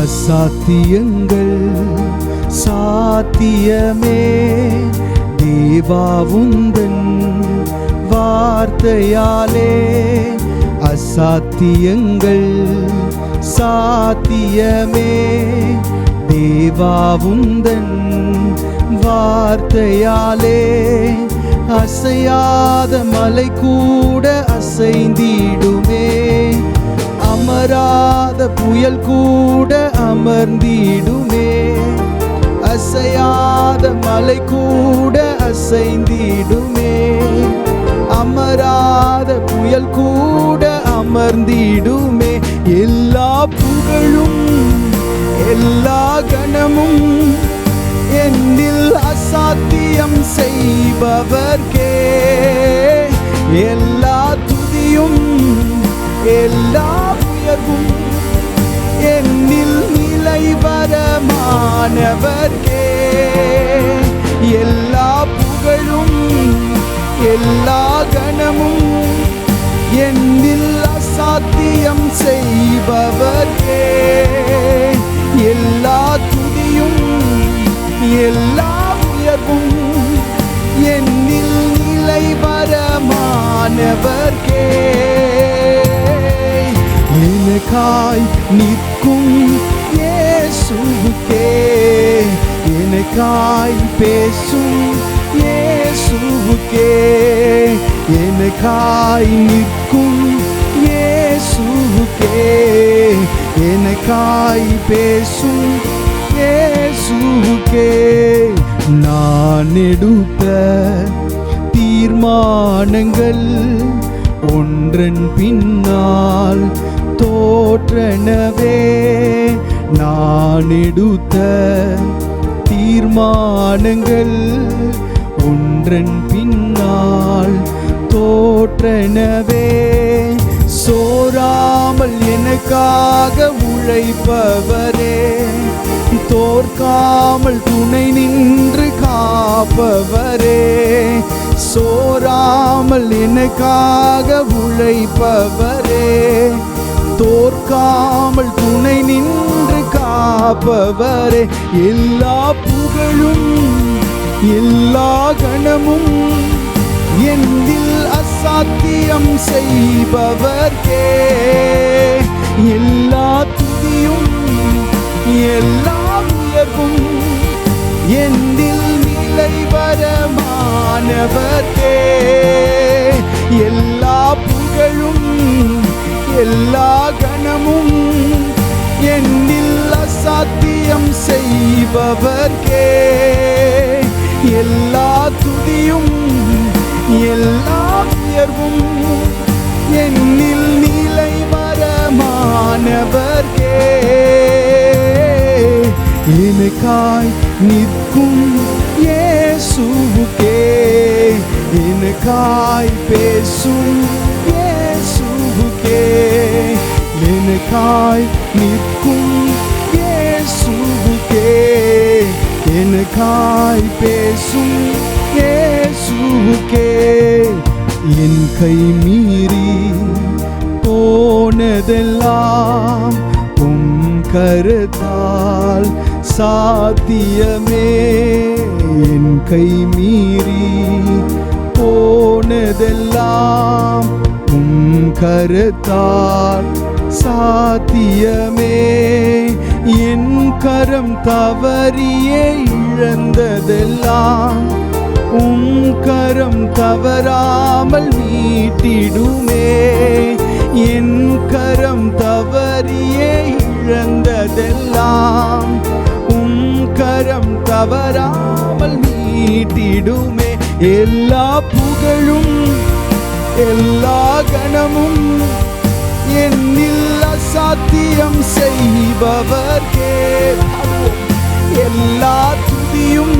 அசாத்தியங்கள் சாத்தியமே. தேவாவுந்தன் வார்த்தையாலே அசாத்தியங்கள் சாத்தியமே. தேவாவுந்தன் வார்த்தையாலே அசையாத மலை கூட அசைந்திடுமே புயல் கூட அமர்ந்திடுமே. அசையாத மலை கூட அசைந்திடுமே. அமராத புயல் கூட அமர்ந்திடுமே. எல்லா புகழும் எல்லா கணமும் என்னில் அசாத்தியம் செய்பவர்கே எல்லா துதியும் எல்லா உயர்வும் என்னில் நிலைவரமானவர்க்கே எல்லா புகழும் எல்லா கணமும் என்னில் அசாத்தியம் செய்பவர்கே எல்லா துதியும் எல்லா எனக்காய் நிற்கும் இயேசுவுக்கே. எனக்காய் பேசும் இயேசுவுக்கே. எனக்காய் நிற்கும் இயேசுவுக்கே. எனக்காய் பேசும் இயேசுவுக்கே. நான் எடுத்த தீர்மானங்கள் ஒன்றன் பின்னால் தோற்றனவே நான் எடுத்த தீர்மானங்கள் ஒன்றன் பின்னால் தோற்றனவே. சோராமல் எனக்காக உழைப்பவரே தோற்காமல் துணை நின்று காப்பவரே. சோராமல் எனக்காக உழைப்பவரே தோற்காமல் துணை நின்று காப்பவரே. எல்லா புகழும் எல்லா கணமும் எந்தில் அசாத்தியம் செய்பவர்கே எல்லா துதியும் எல்லா உயர்வும் எந்தில் நிலை வரமானவர்கே எல்லா கணமும் என்னில் அசாத்தியம் செய்பவர்கே எல்லா துதியும் எல்லா உயர்வும் என்னில் நீலை வரமானவர்க்கே எனக்காய் நிற்கும் இயேசுவுக்கே. எனக்காய் பேசும் எனக்காய் நிற்கும் இயேசுவுக்கே. எனக்காய் பேசும் இயேசுவுக்கே. என் கை மீறி போனதெல்லாம் உம் கருத்தால் சாத்தியமே. என் கை மீறி போனதெல்லாம் உம் கருத்தால் சாத்தியமே. என் கரம் தவறியே இழந்ததெல்லாம் உம் கரம் தவறாமல் மீட்டிடுமே. என் கரம் தவறியே இழந்ததெல்லாம் உம் கரம் தவறாமல் மீட்டிடுமே. எல்லா புகழும் எல்லா கணமும் என்னில் அசாத்தியம் செய்பவர்க்கே. எல்லா துதியும்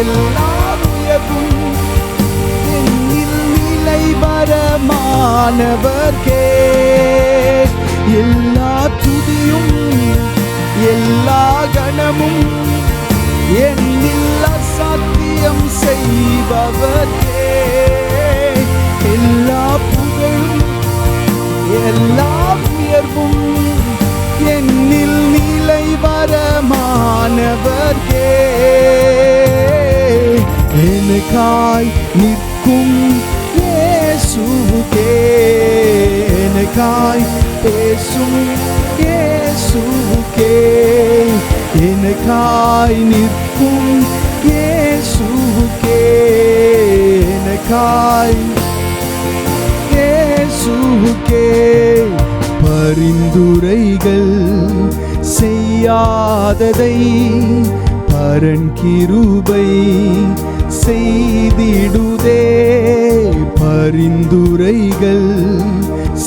எல்லா உயர்வும் என்னில் நிலை வரமானவர்க்கே எல்லா துதியும் எல்லா கணமும் என்னில் அசாத்தியம் செய்பவர்க்கே. எல்லா எல்லா உயர்வும். என்னில் நிலை வரமானவர்கே எனக்காய் நிற்கும் இயேசுவுக்கே. எனக்காய் பேசும் இயேசுவுக்கே. எனக்காய் நிற்கும் இயேசுவுக்கே. எனக்காய் இயேசுக்கே பரிந்துரைகள் செய்யாததை பரன் கிருபை செய்திடுதே. பரிந்துரைகள்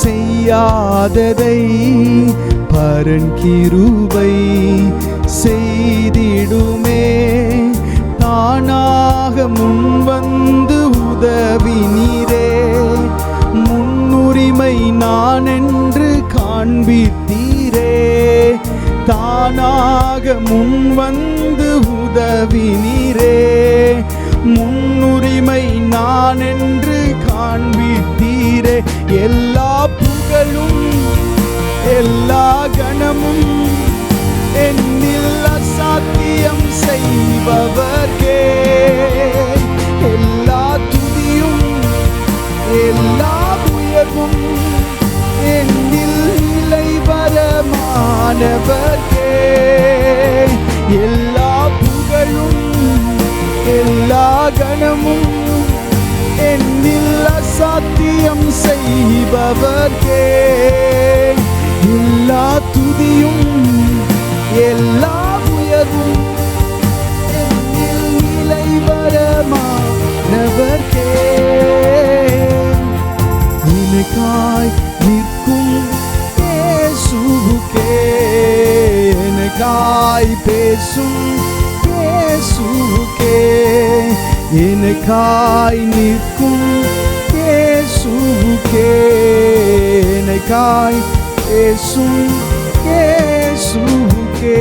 செய்யாததை பரன் கிருபை செய்திடுமே. தானாக முன்வந்து உதவி நீர் மகிமை நான் என்று காண்பித்தீரே. தானாக முன் வந்து உதவினீரே. முன்னுரிமை நான் என்று காண்பித்தீரே. எல்லா புகழும் எல்லா கணமும் என்னில் அசாத்தியம் செய்பவர்கே வரமானவர்கே எல்லா புகழும் எல்லா கணமும் என்னில் அசாத்தியம் செய்பவர்கே எல்லா துதியும் எல்லா உயர்வும் என்னில் நிலை வரமானவர்கே எனக்காய் பேசும் இயேசுவுக்கே எனக்காய் நிற்கும் இயேசுவுக்கே எனக்காய் பேசும் பேசுகே